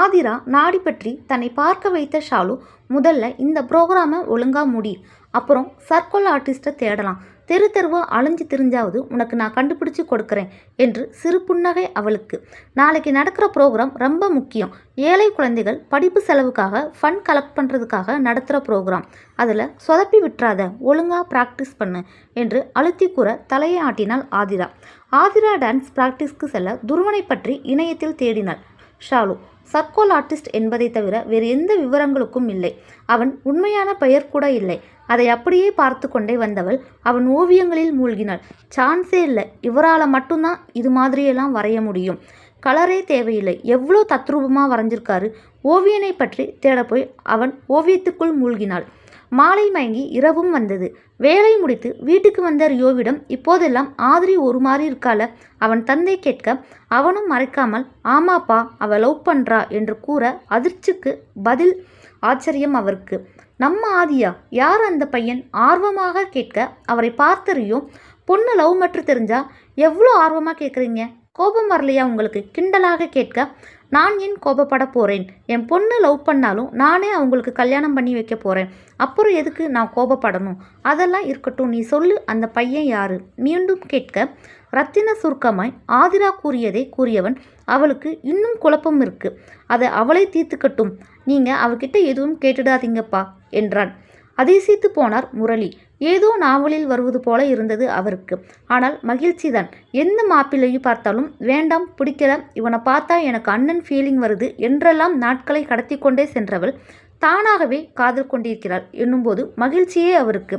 ஆதிரா நாடி பற்றி தன்னை பார்க்க வைத்த ஷாலு முதல்ல இந்த ப்ரோக்ராமை ஒழுங்காக முடி. அப்புறம் சர்க்கோல் ஆர்டிஸ்ட்டை தேடலாம். தெரு தெருவாக அலைஞ்சு திரிஞ்சாவது உனக்கு நான் கண்டுபிடிச்சு கொடுக்குறேன் என்று சிறு புன்னகை அவளுக்கு. நாளைக்கு நடக்கிற ப்ரோக்ராம் ரொம்ப முக்கியம். ஏழை குழந்தைகள் படிப்பு செலவுக்காக ஃபண்ட் கலெக்ட் பண்ணுறதுக்காக நடத்துகிற ப்ரோக்ராம். அதில் சொதப்பி விட்டுறாத ஒழுங்காக ப்ராக்டிஸ் பண்ணு என்று அழுத்தி கூற தலையை ஆட்டினாள் ஆதிரா. ஆதிரா டான்ஸ் ப்ராக்டிஸ்க்கு செல்ல துருவனை பற்றி இணையத்தில் தேடினாள். ஷாலு சர்க்கோல் ஆர்டிஸ்ட் என்பதை தவிர வேறு எந்த விவரங்களுக்கும் இல்லை. அவன் உண்மையான பெயர் கூட இல்லை. அதை அப்படியே பார்த்து கொண்டே வந்தவள் அவன் ஓவியங்களில் மூழ்கினாள். சான்ஸே இல்லை. இவரால் மட்டும்தான் இது மாதிரியெல்லாம் வரைய முடியும். கலரே தேவையில்லை. எவ்வளோ தத்ரூபமாக வரைஞ்சிருக்காரு. ஓவியனை பற்றி தேடப்போய் அவன் ஓவியத்துக்குள் மூழ்கினாள். மாலை மயங்கி இரவும் வந்தது. வேலை முடித்து வீட்டுக்கு வந்த ரியோவிடம் இப்போதெல்லாம் ஆதிரி ஒரு மாதிரி இருக்கால அவன் தந்தை கேட்க அவனும் மறைக்காமல் ஆமாப்பா அவ லவ் பண்றா என்று கூற அதிர்ச்சிக்கு பதில் ஆச்சரியம் அவருக்கு. நம்ம ஆதியா யார் அந்த பையன்? ஆர்வமாக கேட்க அவரை பார்த்த ரியோ பொண்ணு லவ் மட்டும் தெரிஞ்சா? எவ்வளோ ஆர்வமாக கேட்குறீங்க? கோபம் வரலையா உங்களுக்கு? கிண்டலாக கேட்க நான் ஏன் கோபப்பட போகிறேன் என் பொண்ணு லவ் பண்ணாலும் நானே அவங்களுக்கு கல்யாணம் பண்ணி வைக்க போகிறேன் அப்புறம் எதுக்கு நான் கோபப்படணும்? அதெல்லாம் இருக்கட்டும். நீ சொல்லு அந்த பையன் யாரு? மீண்டும் கேட்க ரத்தின சுருக்கமாய் ஆதிரா கூறியதை கூறியவன் அவளுக்கு இன்னும் குழப்பம் இருக்கு. அதை அவளை தீர்த்துக்கட்டும். நீங்கள் அவகிட்ட எதுவும் கேட்டுடாதீங்கப்பா என்றான். அதிசயித்து போனார் முரளி. ஏதோ நாவலில் வருவது போல இருந்தது அவருக்கு. ஆனால் மகிழ்ச்சிதான் எந்த மாப்பிள்ளையும் பார்த்தாலும் வேண்டாம் பிடிக்கல. இவனை பார்த்தா எனக்கு அண்ணன் ஃபீலிங் வருது என்றெல்லாம் நாட்களை கடத்தி கொண்டே சென்றவள் தானாகவே காதல் கொண்டிருக்கிறாள் என்னும்போது மகிழ்ச்சியே அவருக்கு.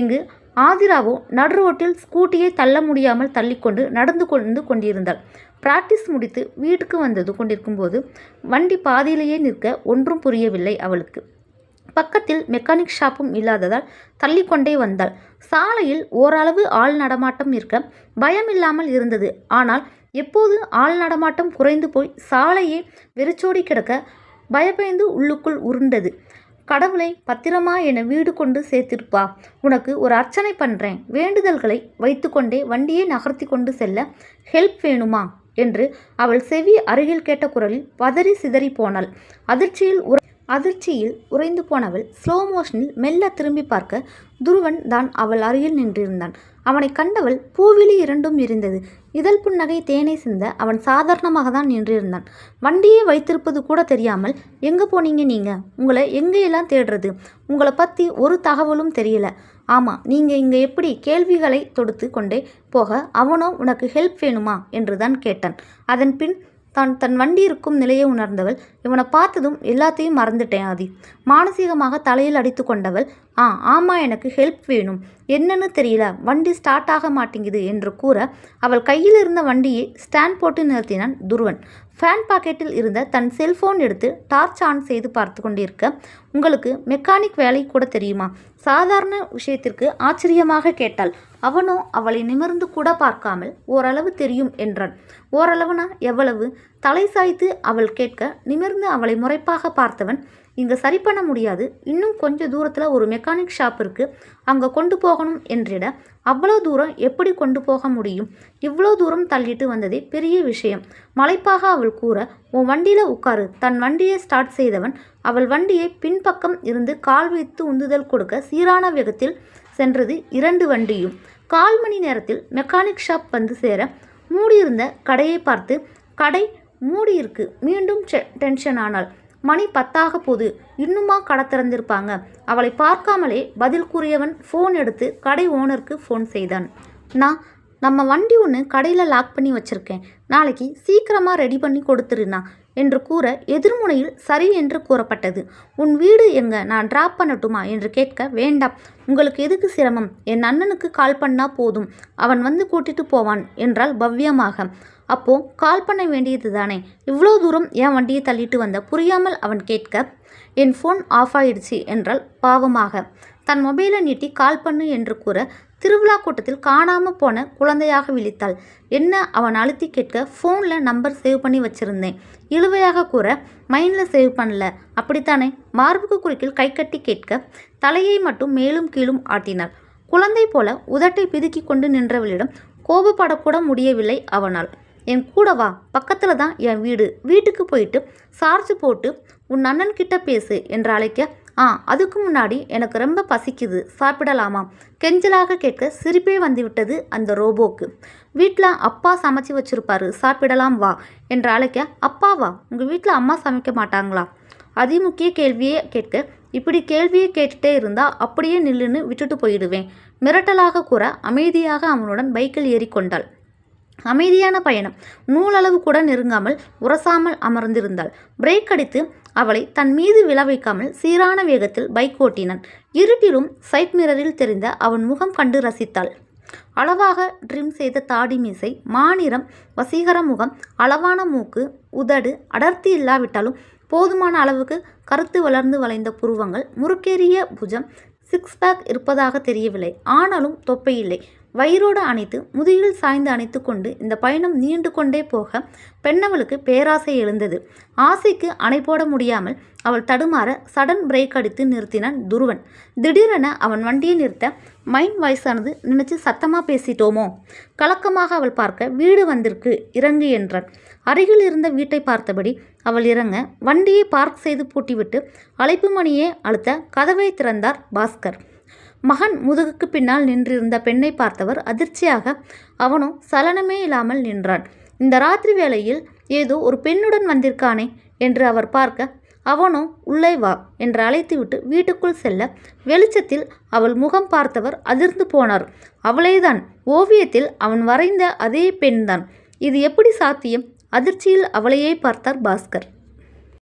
இங்கு ஆதிராவோ நடு ரோட்டில் ஸ்கூட்டியை தள்ள முடியாமல் தள்ளிக்கொண்டு நடந்து கொண்டு கொண்டிருந்தாள். பிராக்டிஸ் முடித்து வீட்டுக்கு வந்தது கொண்டிருக்கும்போது வண்டி பாதியிலேயே நிற்க ஒன்றும் புரியவில்லை அவளுக்கு. பக்கத்தில் மெக்கானிக் ஷாப்பும் இல்லாததால் தள்ளிக்கொண்டே வந்தாள். சாலையில் ஓரளவு ஆள் நடமாட்டம் இருக்க பயம் இல்லாமல் இருந்தது. ஆனால் எப்போது ஆள் நடமாட்டம் குறைந்து போய் சாலையே வெறிச்சோடி கிடக்க பயப்பயந்து உள்ளுக்குள் உருண்டது. கடவுளை பத்திரமா என வீடு கொண்டு சேர்த்திருப்பா. உனக்கு ஒரு அர்ச்சனை பண்ணுறேன் வேண்டுதல்களை வைத்துக்கொண்டே வண்டியை நகர்த்தி கொண்டு செல்ல ஹெல்ப் வேணுமா? என்று அவள் செவி அருகில் கேட்ட குரலில் பதறி சிதறி போனாள். அதிர்ச்சியில் உற அதிர்ச்சியில் உறைந்து போனவள் ஸ்லோ மோஷனில் மெல்ல திரும்பி பார்க்க துருவன் தான் அவள் அருகில் நின்றிருந்தான். அவனை கண்டவள் பூவிலி இரண்டும் இருந்தது இதழ் புன்னகை தேனை சிந்த அவன் சாதாரணமாக தான் நின்றிருந்தான். வண்டியை வைத்திருப்பது கூட தெரியாமல் எங்கே போனீங்க நீங்கள் உங்களை எங்கேயெல்லாம் தேடுறது? உங்களை பற்றி ஒரு தகவலும் தெரியல. ஆமாம் நீங்கள் இங்கே எப்படி கேள்விகளை தொடுத்து கொண்டே போக அவனோ உனக்கு ஹெல்ப் வேணுமா? என்று தான் கேட்டான். அதன் பின் தான் தன் வண்டி இருக்கும் நிலையை உணர்ந்தவள். இவனை பார்த்ததும் எல்லாத்தையும் மறந்துட்டேன் ஆதி. மானசீகமாக தலையில் அடித்து கொண்டவள் ஆ ஆமாம் எனக்கு ஹெல்ப் வேணும். என்னன்னு தெரியல. வண்டி ஸ்டார்ட் ஆக மாட்டேங்குது என்று கூற அவள் கையில் இருந்த வண்டியை ஸ்டாண்ட் போட்டு நிறுத்தினான் துருவன். ஃபேன் பாக்கெட்டில் இருந்த தன் செல்போன் எடுத்து டார்ச் ஆன் செய்து பார்த்து கொண்டிருக்க உங்களுக்கு மெக்கானிக் வேலை கூட தெரியுமா? சாதாரண விஷயத்திற்கு ஆச்சரியமாக கேட்டாள். அவனோ அவளை நிமிர்ந்து கூட பார்க்காமல் ஓரளவு தெரியும் என்றான். ஓரளவுனா எவ்வளவு? தலை சாய்த்து அவள் கேட்க நிமிர்ந்து அவளை முறைப்பாக பார்த்தவன் இங்கே சரி பண்ண முடியாது. இன்னும் கொஞ்சம் தூரத்தில் ஒரு மெக்கானிக் ஷாப் இருக்குது அங்கே கொண்டு போகணும் என்றிட அவ்வளோ தூரம் எப்படி கொண்டு போக முடியும்? இவ்வளோ தூரம் தள்ளிட்டு வந்ததே பெரிய விஷயம். மலைப்பாக அவள் கூற உன் வண்டியில் உட்காரு. தன் வண்டியை ஸ்டார்ட் செய்தவன். அவள் வண்டியை பின்பக்கம் இருந்து கால் வைத்து உந்துதல் கொடுக்க சீரான வேகத்தில் சென்றது இரண்டு வண்டியும். கால் மணி நேரத்தில் மெக்கானிக் ஷாப் வந்து சேர மூடியிருந்த கடையை பார்த்து கடை மூடியிருக்கு. மீண்டும் டென்ஷன் ஆனாள் மணி பத்தாக போது இன்னுமா கடை திறந்திருப்பாங்க. அவளை பார்க்காமலே பதில் கூறியவன் ஃபோன் எடுத்து கடை ஓனருக்கு ஃபோன் செய்தான். நான் நம்ம வண்டி ஒன்று கடையில் லாக் பண்ணி வச்சுருக்கேன். நாளைக்கு சீக்கிரமாக ரெடி பண்ணி கொடுத்துருண்ணா என்று கூற எதிர்முனையில் சரி என்று கூறப்பட்டது. உன் வீடு எங்க? நான் ட்ராப் பண்ணட்டுமா? என்று கேட்க வேண்டாம். உங்களுக்கு எதுக்கு சிரமம்? என் அண்ணனுக்கு கால் பண்ணா போதும். அவன் வந்து கூட்டிட்டு போவான் என்றால் பவ்யமாக. அப்போ கால் பண்ண வேண்டியது தானே? இவ்வளோ தூரம் என் வண்டியை தள்ளிட்டு வந்த? புரியாமல் அவன் கேட்க. என் ஃபோன் ஆஃப் ஆயிடுச்சு என்றால் பாவமாக. தன் மொபைலை நீட்டி கால் பண்ணு என்று கூற திருவிழா கூட்டத்தில் காணாமல் போன குழந்தையாக விழித்தாள். என்ன அவன் அழுத்தி கேட்க ஃபோனில் நம்பர் சேவ் பண்ணி வச்சுருந்தேன். இழுவையாக கூற மைண்டில் சேவ் பண்ணல. அப்படித்தானே மார்புக்கு குறுக்கில் கை கட்டி கேட்க தலையை மட்டும் மேலும் கீழும் ஆட்டினாள். குழந்தை போல உதட்டை பிதுக்கி கொண்டு நின்றவளிடம் கோபப்படக்கூட முடியவில்லை அவனால். என் கூட வா. பக்கத்தில் தான் என் வீடு. வீட்டுக்கு போயிட்டு சார்ஜ் போட்டு உன் அண்ணன் கிட்ட பேசு என்று அழைக்க ஆ அதுக்கு முன்னாடி எனக்கு ரொம்ப பசிக்குது. சாப்பிடலாமா கெஞ்சலாக கேட்க சிரிப்பே வந்துவிட்டது அந்த ரோபோக்கு. வீட்டில் அப்பா சமைச்சு வச்சுருப்பாரு. சாப்பிடலாம் வா என்று அழைக்க அப்பாவா உங்கள் வீட்டில் அம்மா சமைக்க மாட்டாங்களா? அதிமுக்கிய கேள்வியே கேட்க இப்படி கேள்வியை கேட்டுட்டே இருந்தால் அப்படியே நில்லுன்னு விட்டுட்டு போயிடுவேன். மிரட்டலாக கூற அமைதியாக அவனுடன் பைக்கில் ஏறிக்கொண்டாள். அமைதியான பயணம். நூலளவு கூட நெருங்காமல் உரசாமல் அமர்ந்திருந்தாள். பிரேக் அடித்து அவளை தன் மீது விழவைக்காமல் சீரான வேகத்தில் பைக் ஓட்டினான். இருட்டிலும் சைட் மிரரில் தெரிந்த அவன் முகம் கண்டு ரசித்தாள். அளவாக ட்ரிம் செய்த தாடி மீசை மாநிறம் வசீகர முகம் அளவான மூக்கு உதடு அடர்த்தி இல்லாவிட்டாலும் போதுமான அளவுக்கு கருத்து வளர்ந்து வளைந்த புருவங்கள் முறுக்கேறிய புஜம் சிக்ஸ் பேக் இருப்பதாக தெரியவில்லை. ஆனாலும் தொப்பையில்லை வயிறோடு அணைத்து முதுகில் சாய்ந்து அணைத்து கொண்டு இந்த பயணம் நீண்டு கொண்டே போக பெண்ணவளுக்கு பேராசை எழுந்தது. ஆசைக்கு அணை போட முடியாமல் அவள் தடுமாற சடன் பிரேக் அடித்து நிறுத்தினான் துருவன். திடீரென அவன் வண்டியை நிறுத்த மைண்ட் வாய்ஸானது நினைச்சு சத்தமாக பேசிட்டோமோ? கலக்கமாக அவள் பார்க்க வீடு வந்திருக்கு இறங்கு என்றான். அருகில் இருந்த வீட்டை பார்த்தபடி அவள் இறங்க வண்டியை பார்க் செய்து பூட்டிவிட்டு அழைப்பு மணியை அழுத்த கதவை திறந்தார் பாஸ்கர். மகன் முதுகுக்கு பின்னால் நின்றிருந்த பெண்ணை பார்த்தவர் அதிர்ச்சியாக அவனும் சலனமே இல்லாமல் நின்றான். இந்த ராத்திரி வேளையில் ஏதோ ஒரு பெண்ணுடன் வந்திருக்கானே? என்று அவர் பார்க்க அவனோ உள்ளே வா என்று அழைத்துவிட்டு வீட்டுக்குள் செல்ல வெளிச்சத்தில் அவள் முகம் பார்த்தவர் அதிர்ந்து போனார். அவளேதான். ஓவியத்தில் அவன் வரைந்த அதே பெண்தான். இது எப்படி சாத்தியம்? அதிர்ச்சியில் அவளையே பார்த்தார் பாஸ்கர்.